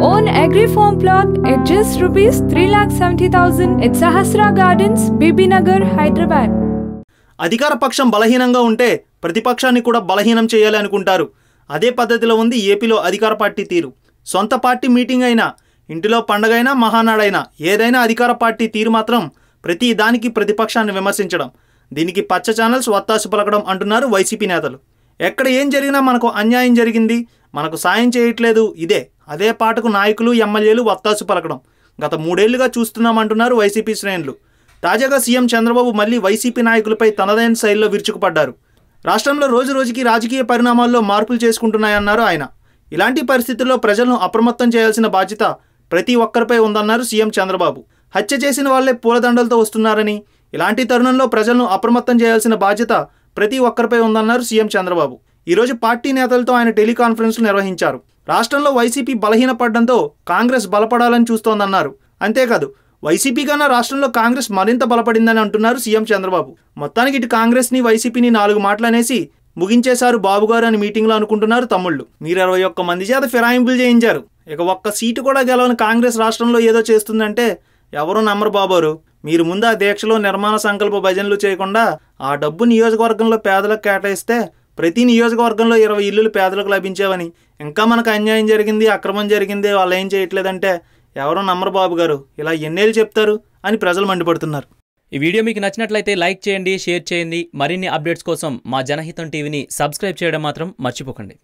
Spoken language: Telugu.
own agri farm plot at just rupees 3,70,000 at Sahasra Gardens, Bibinagar, Hyderabad. అధికార పక్షం బలహీనంగా ఉంటే ప్రతిపక్షాన్ని కూడా బలహీనం చేయాలి అనుకుంటారు. అదే పద్ధతిలో ఉంది ఏపీలో అధికార పార్టీ తీరు. సొంత పార్టీ మీటింగ్ అయినా ఇంటిలో పండగైనా మహానాడైనా ఏదైనా అధికార పార్టీ తీరు మాత్రం ప్రతి దానికి ప్రతిపక్షాన్ని విమర్శించడం. దీనికి పచ్చ ఛానల్స్ వత్తాసు పలకడం అంటున్నారు వైసీపీ నేతలు. ఎక్కడ ఏం జరిగినా మనకు అన్యాయం జరిగింది మనకు సాయం చేయట్లేదు ఇదే. అదే పాటకు నాయకులు ఎమ్మెల్యేలు వత్తాసు పలకడం. గత మూడేళ్ళుగా చూస్తున్నామంటున్నారు వైసీపీ శ్రేణులు. తాజాగా సీఎం చంద్రబాబు మళ్ళీ వైసీపీ నాయకులపై తనదైన శైలిలో విరుచుకుపడ్డారు. రాష్ట్రంలో రోజు రోజుకి రాజకీయ పరిణామాల్లో మార్పులు చేసుకుంటున్నాయన్నారు ఆయన. ఇలాంటి పరిస్థితుల్లో ప్రజలను అప్రమత్తం చేయాల్సిన బాధ్యత ప్రతి ఒక్కరిపై ఉందన్నారు సీఎం చంద్రబాబు. హత్య చేసిన వాళ్ళే పూలదండలతో వస్తున్నారని ఇలాంటి తరుణంలో ప్రజలను అప్రమత్తం చేయాల్సిన బాధ్యత ప్రతి ఒక్కరిపై ఉందన్నారు సీఎం చంద్రబాబు. ఈరోజు పార్టీ నేతలతో ఆయన టెలికాన్ఫరెన్స్లు నిర్వహించారు. రాష్ట్రంలో వైసీపీ బలహీనపడడంతో కాంగ్రెస్ బలపడాలని చూస్తోందన్నారు. అంతేకాదు వైసీపీ కన్నా రాష్ట్రంలో కాంగ్రెస్ మరింత బలపడిందని అంటున్నారు సీఎం చంద్రబాబు. మొత్తానికి ఇటు కాంగ్రెస్ని వైసీపీని నాలుగు మాటలనేసి ముగించేశారు బాబుగారు అని మీటింగ్లో అనుకుంటున్నారు తమ్ముళ్ళు. మీరు ఇరవై ఒక్క మంది చేత ఫిరాయింపులు చేయించారు. ఇక ఒక్క సీటు కూడా గెలవని కాంగ్రెస్ రాష్ట్రంలో ఏదో చేస్తుందంటే ఎవరు నమ్మరు బాబోరు. మీరు ముందు ఆ దీక్షలో నిర్మాణ సంకల్ప భజనలు చేయకుండా ఆ డబ్బు నియోజకవర్గంలో పేదలకు కేటాయిస్తే ప్రతి నియోజకవర్గంలో ఇరవై ఇల్లులు పేదలకు లభించేవని. ఇంకా మనకు అన్యాయం జరిగింది అక్రమం జరిగింది వాళ్ళు ఏం చేయట్లేదంటే ఎవరో నమ్మరు బాబు గారు ఇలా ఎన్నేళ్ళు చెప్తారు అని ప్రజలు మండిపడుతున్నారు. ఈ వీడియో మీకు నచ్చినట్లయితే లైక్ చేయండి షేర్ చేయండి. మరిన్ని అప్డేట్స్ కోసం మా జనహితం టీవీని సబ్స్క్రైబ్ చేయడం మాత్రం మర్చిపోకండి.